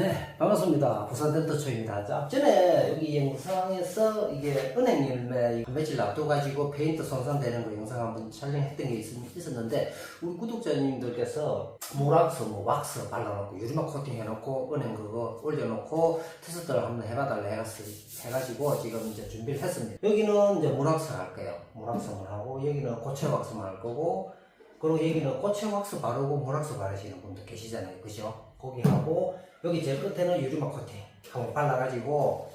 네, 반갑습니다. 부산 덴터초입니다. 자, 앞전에 여기 영상에서 이게 은행 열매 한 며칠 놔둬가지고 페인트 손상되는 거 영상 한번 촬영했던 게 있, 있었는데, 우리 구독자님들께서 모락스, 뭐 왁스 발라놓고 유리막 코팅 해놓고 은행 그거 올려놓고 테스트를 한번 해봐달라 해가지고 지금 이제 준비를 했습니다. 여기는 이제 모락스 할 거예요. 모락스만 하고, 여기는 고체 왁스만 할 거고, 그리고 여기는 고체 왁스 바르고 모락스 바르시는 분들 계시잖아요. 그죠? 거기 하고, 여기 제일 끝에는 유리막 코팅 한번 발라가지고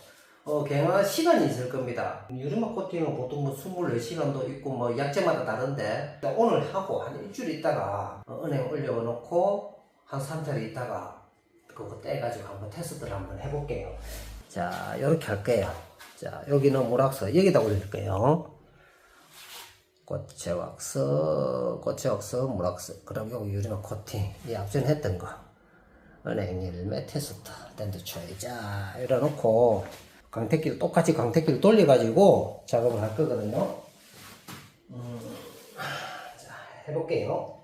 어, 굉장한 시간이 있을 겁니다. 유리막 코팅은 보통 뭐 24시간도 있고 뭐 약제마다 다른데 오늘 하고 한 일주일 있다가 어, 은행 올려놓고 한 3달 있다가 그거 떼가지고 한번 테스트를 한번 해볼게요. 자, 이렇게 할게요. 자, 여기는 모락스 여기다 올릴 거예요. 꽃체 왁스, 꽃체 왁스, 모락스. 그럼 여기 유리막 코팅. 이 앞전 했던 거. 은행 열매 테스트 랜드 초이 자 이래 놓고 강태기를 똑같이 강태기를 돌려 가지고 작업을 할 거거든요. 음, 자 해볼게요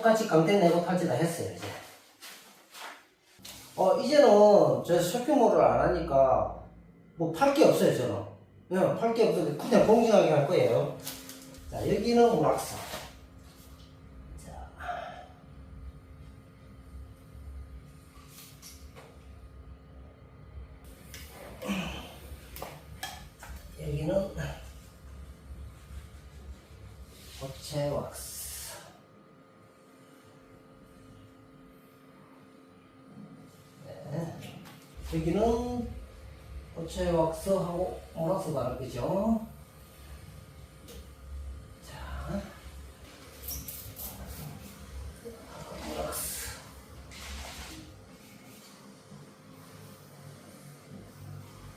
똑같이 강대 내고 탈지 다 했어요, 이제. 어, 이제는 저 쇼핑몰을 안 하니까 뭐 팔 게 없어요, 저는. 그냥 팔 게 없어서 그냥 공정하게 할 거예요. 자, 여기는. 자. 여기는 고체 왁스. 네. 여기는 고체 왁스하고 오락스 바를 거죠. 자. 오락스.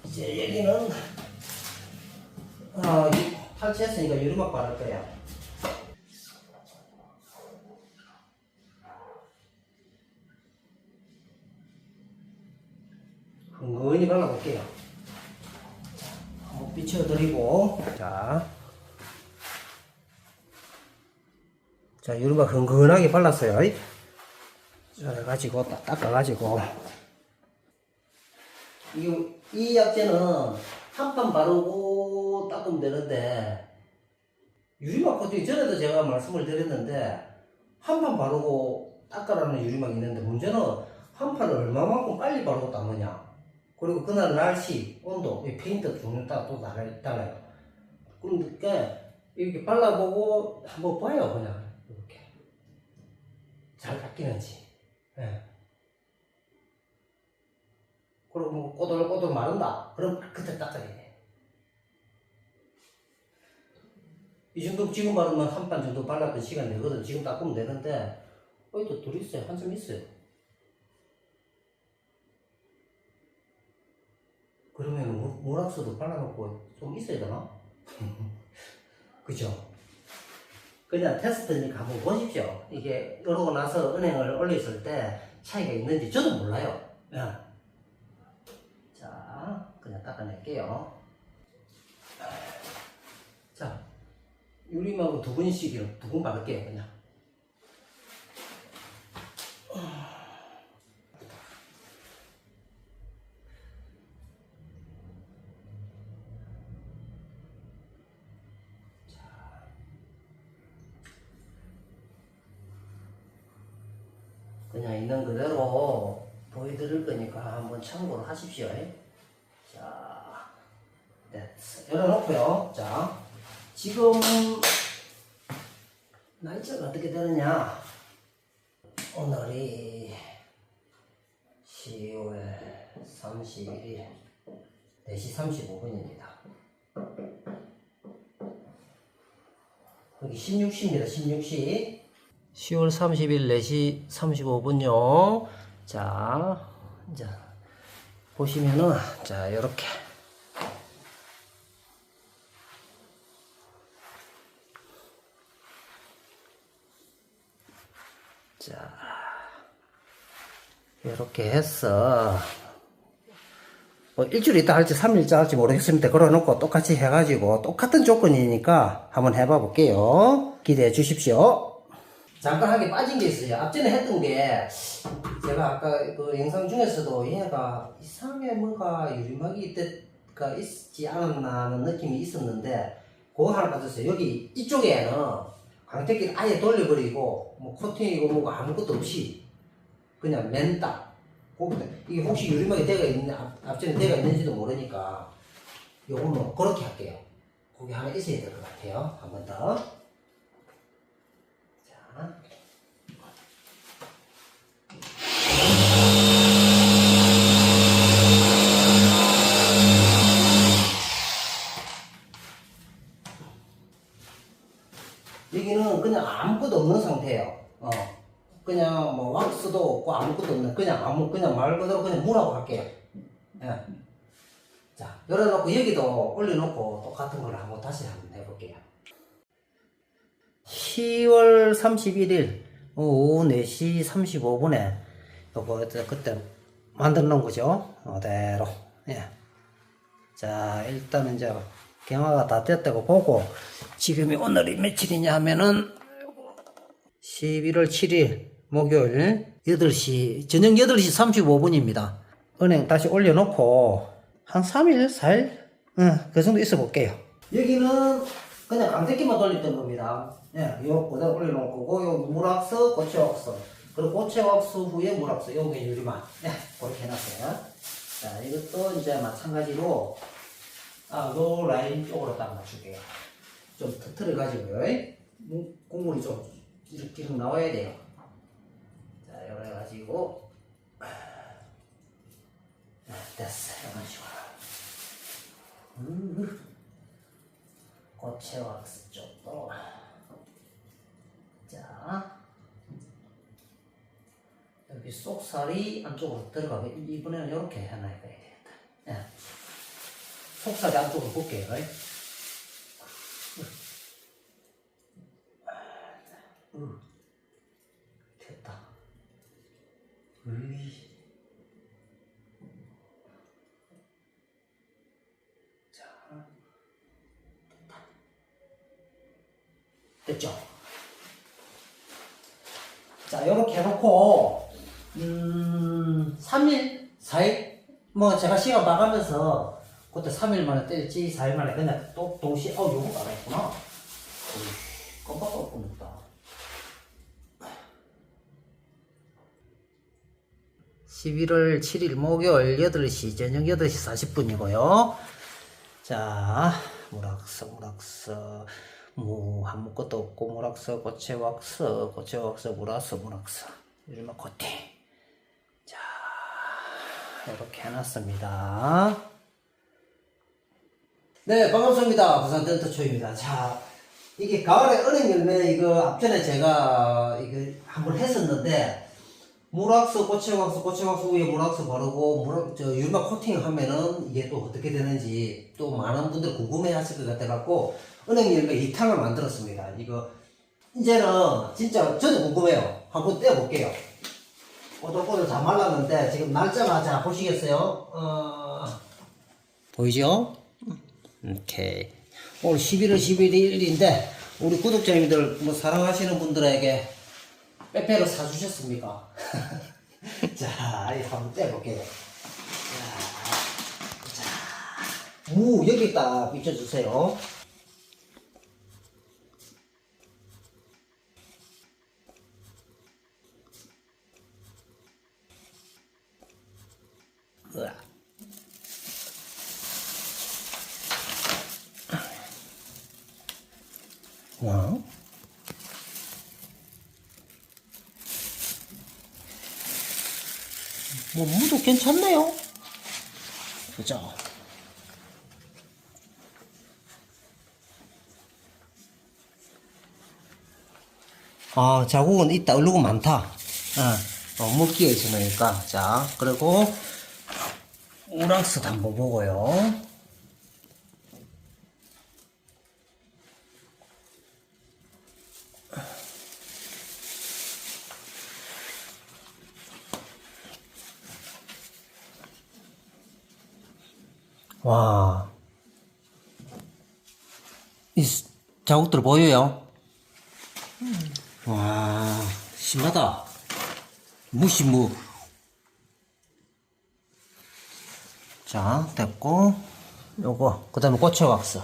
이제 여기는 어, 이 탈취했으니까 유리막 바를 거야. 흥건히 발라볼게요. 자, 한번 비춰드리고, 자. 자, 유리막 흥건하게 발랐어요. 딱 닦아가지고. 이, 이 약재는 한 판 바르고 닦으면 되는데, 유리막 코팅 전에도 제가 말씀을 드렸는데, 한 판 바르고 닦아라는 유리막이 있는데, 문제는 한 판을 얼마만큼 빨리 바르고 닦느냐. 그리고 그날 날씨, 온도, 이 페인트 종류 따라 또 달라- 달라요. 그러니까 이렇게 발라보고 한번 봐요, 그냥. 이렇게. 잘 닦이는지. 예. 그리고 뭐 꼬들꼬들 마른다. 그럼 그때 닦아야 돼. 이 정도 지금 바르면 한판 정도 발랐던 시간 되거든. 지금 닦으면 되는데, 어이도 둘 있어요. 한참 있어요. 그러면 모- 모락스도 발라놓고 좀 있어야 되나? 그죠? 그냥 테스트니까 한번 보십시오. 이게 이러고 나서 은행을 올렸을 때 차이가 있는지 저도 몰라요. 예. 자, 그냥 닦아낼게요. 자, 유리막은 두 번씩, 두번 바를게요, 그냥. 그냥 있는 그대로 보여드릴 거니까 한번 참고를 하십시오. 자, 네, 열어놓고요. 자, 지금 날짜가 어떻게 되느냐? 오늘이 10월 31일 4시 35분입니다. 여기 16시입니다. 16시. 10월 30일 4시 35분요. 자, 이제 보시면은 자, 이렇게 자, 이렇게 해서 뭐 일주일 있다 할지 3일째 할지 모르겠습니다. 걸어놓고 똑같이 해가지고 똑같은 조건이니까 한번 해봐 볼게요. 기대해 주십시오. 잠깐 하게 빠진 게 있어요. 앞전에 했던 게 제가 아까 그 영상 중에서도 얘가 이상하게 뭔가 유리막이 때가 있지 않았나 하는 느낌이 있었는데 그거 하나 빠졌어요. 여기 이쪽에는 광택기를 아예 돌려버리고 뭐 코팅이고 뭐고 아무것도 없이 그냥 맨딱 거기다 이게 혹시 유리막이 대가 있는 앞, 앞전에 대가 있는지도 모르니까 요거는 그렇게 할게요. 거기 하나 있어야 될 것 같아요. 한 번 더. 자. 여기는 그냥 아무것도 없는 상태예요. 어. 그냥 뭐 왁스도 없고 아무것도 없는 그냥 아무 그냥 말 그대로 그냥 무라고 할게요. 예. 자 열어놓고 여기도 올려놓고 똑같은 걸 한번 다시 한번 해볼게요. 10월 31일 오후 4시 35분에 요거 그때- 그때 만들어 놓은 거죠. 그대로. 예. 자 일단은 이제 경화가 다 됐다고 보고 지금이 오늘이 며칠이냐 하면은 11월 7일 목요일 8시 저녁 8시 35분입니다. 은행 다시 올려놓고 한 3일 4일 응, 그 정도 있어 볼게요. 여기는 그냥 강대기만 돌렸던 겁니다. 예, 요 그대로 올려놓은 거고 요 물왁스, 고체왁스 그리고 고체왁스 후에 물왁스 요게 유리만 예, 그렇게 해놨어요. 자 이것도 이제 마찬가지로 아, 요 라인 쪽으로 딱 맞출게요. 좀 터트려 가지고요. 무- 국물이 좀 이렇게 계속 나와야 돼요. 자, 이래 가지고 아, 됐어. 이런 식으로. 음. 고체 왁스 쪽도 자 여기 속살이 안쪽으로 들어가게 이번에는 이렇게 해놔야 되겠다. 예. 속살이 안쪽으로 볼게요. 음. 됐다. 으이. 자, 됐다. 됐죠? 자, 요렇게 해놓고, 음, 3일? 4일? 뭐, 제가 시간 봐가면서, 그때 3일 만에 뗄지, 4일 만에 그냥 또 동시에, 어, 요거 안 했구나. 어이, 깜빡 뻔했다. 11월 7일 목요일 8시, 저녁 8시 40분이고요. 자, 무락스, 무락스, 무, 아무것도 없고, 무락스, 고체 왁스, 고체 왁스, 무락스, 무락스. 이러면 코팅. 자, 이렇게 해놨습니다. 네, 반갑습니다. 부산 덴터초입니다. 자, 이게 가을에 은행 열매 이거 앞전에 제가 이거 한번 했었는데, 물왁스, 고체왁스, 고체왁스 위에 물왁스 바르고 물, 저 유리막 코팅 하면은 이게 또 어떻게 되는지 또 많은 분들 궁금해 하실 것 같아갖고 은행 열매 2탕을 만들었습니다. 이거 이제는 진짜 저도 궁금해요. 한번 떼어볼게요. 꼬들꼬들 다 말랐는데 지금 날짜가 자 보시겠어요? 어... 보이죠? 오케이. 오늘 11월 11일인데, 우리 구독자님들, 뭐, 사랑하시는 분들에게 빼빼로 사주셨습니까? 자, 한번 떼볼게요. 자, 자, 여기 딱 비춰주세요. 으악. 와. 뭐 무도 괜찮네요. 그죠? 아, 자국은 있다. 얼룩은 많다. 아, 어, 먹기에 있으니까. 자, 그리고 우랑스도 한번 보고요. 와. 이 스- 자국들 보여요? 와, 심하다. 무시 뭐. 자, 됐고, 요거, 그 다음에 고체 왁스.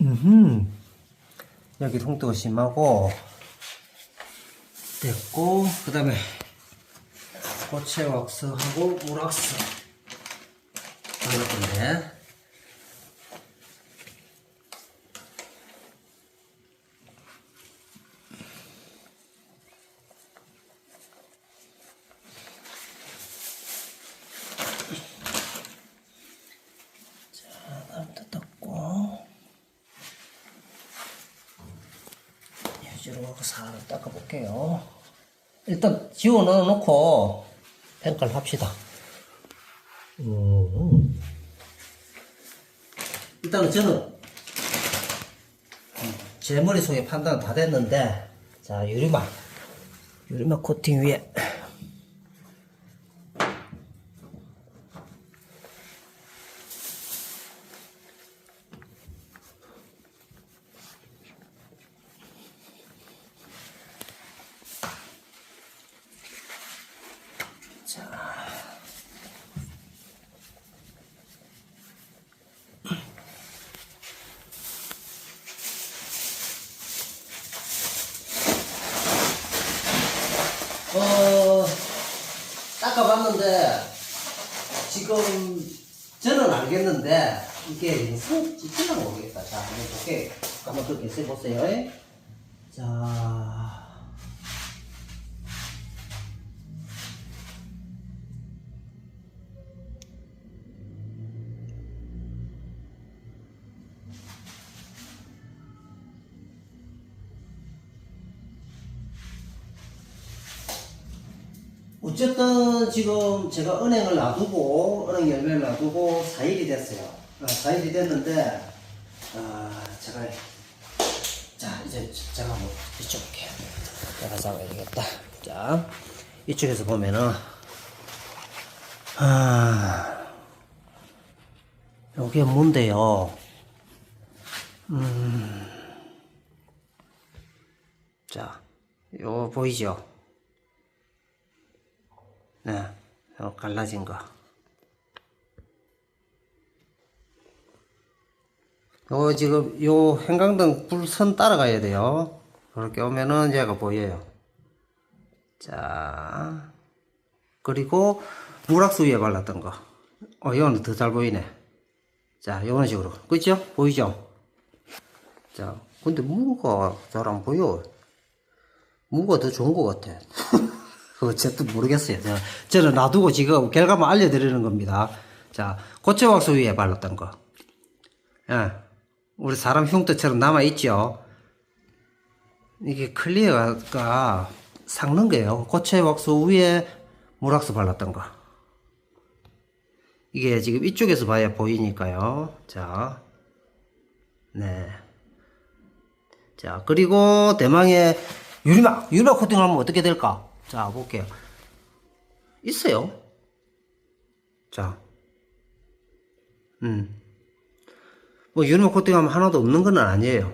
음, 여기 통도가 심하고, 됐고, 그 다음에 고체 왁스하고 물 왁스. 그럴 건데. 자, 다음부터 닦고. 휴지로 살을 닦아볼게요. 일단 지워 넣어놓고 평가를 합시다. 음. 일단은 저는 제 머릿속에 판단은 다 됐는데 자 유리막 유리막 코팅 위에 어, 닦아봤는데, 지금, 저는 알겠는데, 이게 영상 찍히나 모르겠다. 자, 한번 볼게요. 한번 더 계속 보세요. 자, 어쨌든 지금 제가 은행을 놔두고 은행 열매를 놔두고 4일이 됐어요. 아, 4일이 됐는데 아 제가 자 이제 제가 한번 비춰볼게요. 제가 잡아야 되겠다. 자 이쪽에서 보면은 아 요게 뭔데요? 음. 자, 요 보이죠? 네, 요 갈라진 거. 요 지금 요 형광등 불선 따라가야 돼요. 그렇게 오면은 얘가 보여요. 자, 그리고 무락수 위에 발랐던 거. 어, 이거는 더 잘 보이네. 자, 이런 식으로. 그죠? 보이죠? 자, 근데 무가 잘 안 보여. 무가 더 좋은 것 같아. 어쨌든 모르겠어요. 저, 저는 놔두고 지금 결과만 알려드리는 겁니다. 자, 고체 왁스 위에 발랐던 거. 예. 우리 사람 흉터처럼 남아있죠? 이게 클리어가 삭는 거예요. 고체 왁스 위에 물왁스 발랐던 거. 이게 지금 이쪽에서 봐야 보이니까요. 자, 네. 자, 그리고 대망의 유리막, 유리막 코팅하면 어떻게 될까? 자, 볼게요. 있어요. 자, 음. 뭐 유리막 코팅하면 하나도 없는 건 아니에요.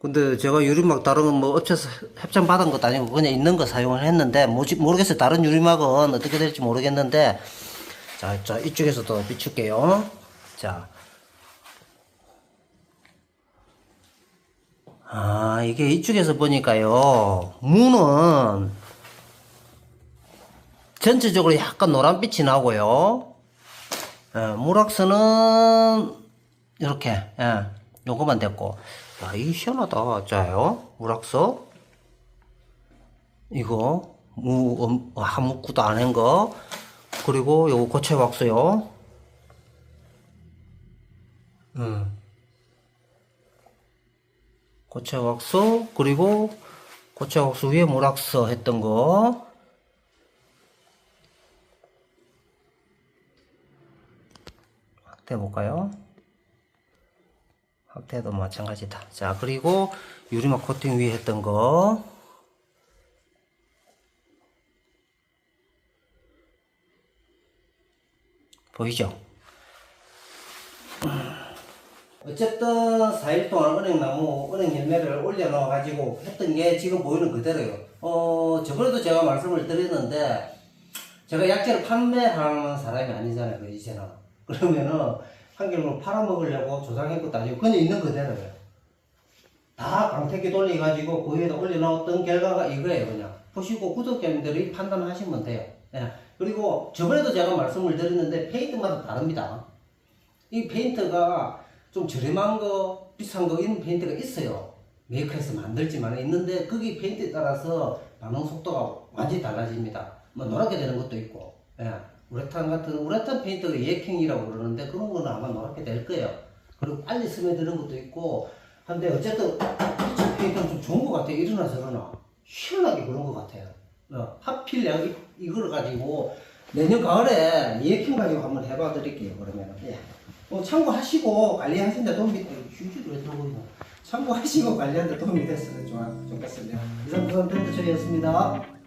근데 제가 유리막 다른 건뭐 업체에서 협찬 받은 것도 아니고 그냥 있는 거 사용을 했는데 뭐지 모르겠어요. 다른 유리막은 어떻게 될지 모르겠는데 자, 자 이쪽에서도 비출게요. 자. 아, 이게 이쪽에서 보니까요. 문은 전체적으로 약간 노란빛이 나고요. 예, 무락스는 이렇게 예, 요거만 됐고 야 이거 시원하다 자요 무락스 이거 무 음, 한 묶고도 안 한 거 그리고 요거 고체 왁스요 음. 고체 왁스 그리고 고체 왁스 위에 무락스 했던 거 확대해 볼까요? 확대도 마찬가지다. 자, 그리고 유리막 코팅 위에 했던 거. 보이죠? 어쨌든 4일 동안 은행나무, 은행 열매를 올려놓아가지고 했던 게 지금 보이는 그대로요. 어, 저번에도 제가 말씀을 드렸는데, 제가 약재를 판매하는 사람이 아니잖아요, 그 이제는. 그러면은, 한 개를 팔아먹으려고 것도 아니고, 그냥 있는 그대로예요. 다 광택기 돌려가지고 그 위에다 올려놓았던 결과가 이거예요, 그냥. 보시고 구독자님들이 판단하시면 돼요. 예. 그리고 저번에도 제가 말씀을 드렸는데, 페인트마다 다릅니다. 이 페인트가 좀 저렴한 거, 비싼 거 이런 페인트가 있어요. 메이커에서 만들지만 있는데 거기 페인트에 따라서 반응 속도가 완전히 달라집니다. 뭐 노랗게 되는 것도 있고, 예. 우레탄 같은 우레탄 페인트가 예킹이라고 그러는데 그런 거는 아마 노랗게 될 거예요. 그리고 빨리 스며드는 것도 있고 한데 어쨌든 피치 페인트는 좀 좋은 것 같아요. 일어나 저러나 시원하게 그런 것 같아요. 어, 하필 내가 이, 이걸 가지고 내년 가을에 예킹 가지고 한번 해봐 드릴게요. 그러면은 예. 뭐 참고하시고 관리하시는데 도움이 휴지도 왜 들고 있나? 참고하시고 관리하는 데 도움이 됐으면 좋겠습니다. 이상 부산 펜트 처리였습니다.